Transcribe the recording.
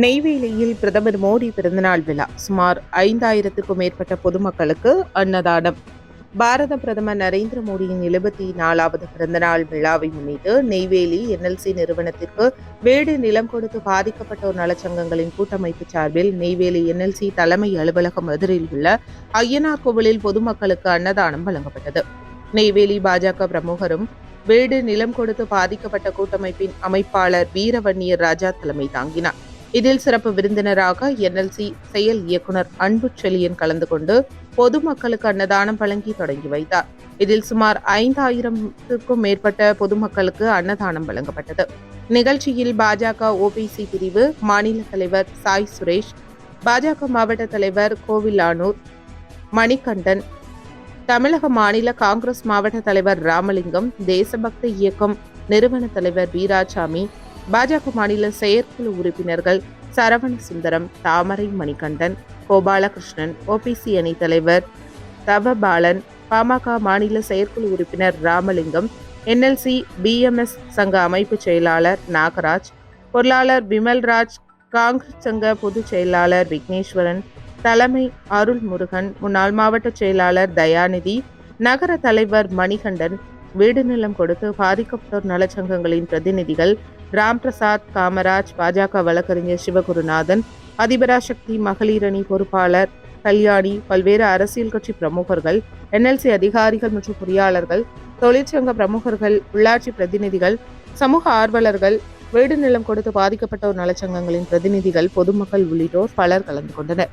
நெய்வேலியில் பிரதமர் மோடி பிறந்தநாள் விழா சுமார் ஐந்தாயிரத்துக்கும் மேற்பட்ட பொதுமக்களுக்கு அன்னதானம். பாரத பிரதமர் நரேந்திர மோடியின் எழுபத்தி நாலாவது பிறந்தநாள் விழாவை முன்னிட்டு நெய்வேலி என்எல்சி நிறுவனத்திற்கு வீடு நிலம் கொடுத்து பாதிக்கப்பட்டோர் நலச்சங்கங்களின் கூட்டமைப்பு சார்பில் நெய்வேலி என்எல்சி தலைமை அலுவலகம் எதிரில் உள்ள ஐயனார் கோவிலில் பொதுமக்களுக்கு அன்னதானம் வழங்கப்பட்டது. நெய்வேலி பாஜக பிரமுகரும் வீடு நிலம் கொடுத்து பாதிக்கப்பட்ட கூட்டமைப்பின் அமைப்பாளர் வீரவன்னியர் ராஜா தலைமை தாங்கினார். இதில் சிறப்பு விருந்தினராக என்எல்சி செயல் இயக்குனர் அன்பு செழியன் கலந்து கொண்டு பொதுமக்களுக்கு அன்னதானம் வழங்கி தொடங்கி வைத்தார். இதில் சுமார் ஐந்தாயிரத்துக்கும் மேற்பட்ட பொதுமக்களுக்கு அன்னதானம் வழங்கப்பட்டது. நிகழ்ச்சியில் பாஜக ஓபிசி பிரிவு மாநில தலைவர் சாய் சுரேஷ் பாஜக மாவட்ட தலைவர் கோவிலானூர் மணிகண்டன் தமிழக மாநில காங்கிரஸ் மாவட்ட தலைவர் ராமலிங்கம் தேசபக்த இயக்கம் நிறுவன தலைவர் வீராசாமி பாஜக மாநில செயற்குழு உறுப்பினர்கள் சரவண சுந்தரம் தாமரை மணிகண்டன் கோபாலகிருஷ்ணன் ஓபிசி அணி தலைவர் தவபாலன் பாமக மாநில செயற்குழு உறுப்பினர் ராமலிங்கம் என்எல்சி பிஎம்எஸ் சங்க அமைப்பு செயலாளர் நாகராஜ் பொருளாளர் விமல்ராஜ் காங்கிரஸ் சங்க பொதுச் செயலாளர் விக்னேஸ்வரன் தலைமை அருள் முருகன் முன்னாள் மாவட்ட செயலாளர் தயாநிதி நகர தலைவர் மணிகண்டன் வீடு நிலம் கொடுத்து பாதிக்கப்பட்டோர் நலச்சங்கங்களின் பிரதிநிதிகள் ராம் பிரசாத் காமராஜ் பாஜக வழக்கறிஞர் சிவகுருநாதன் அதிபராசக்தி மகளிர் அணி பொறுப்பாளர் கல்யாணி பல்வேறு அரசியல் கட்சி பிரமுகர்கள் என்எல்சி அதிகாரிகள் மற்றும் பொறியாளர்கள் தொழிற்சங்க பிரமுகர்கள் உள்ளாட்சி பிரதிநிதிகள் சமூக ஆர்வலர்கள் வீடு நிலம் கொடுத்து பாதிக்கப்பட்டோர் நலச்சங்கங்களின் பிரதிநிதிகள் பொதுமக்கள் உள்ளிட்டோர் பலர் கலந்து கொண்டனர்.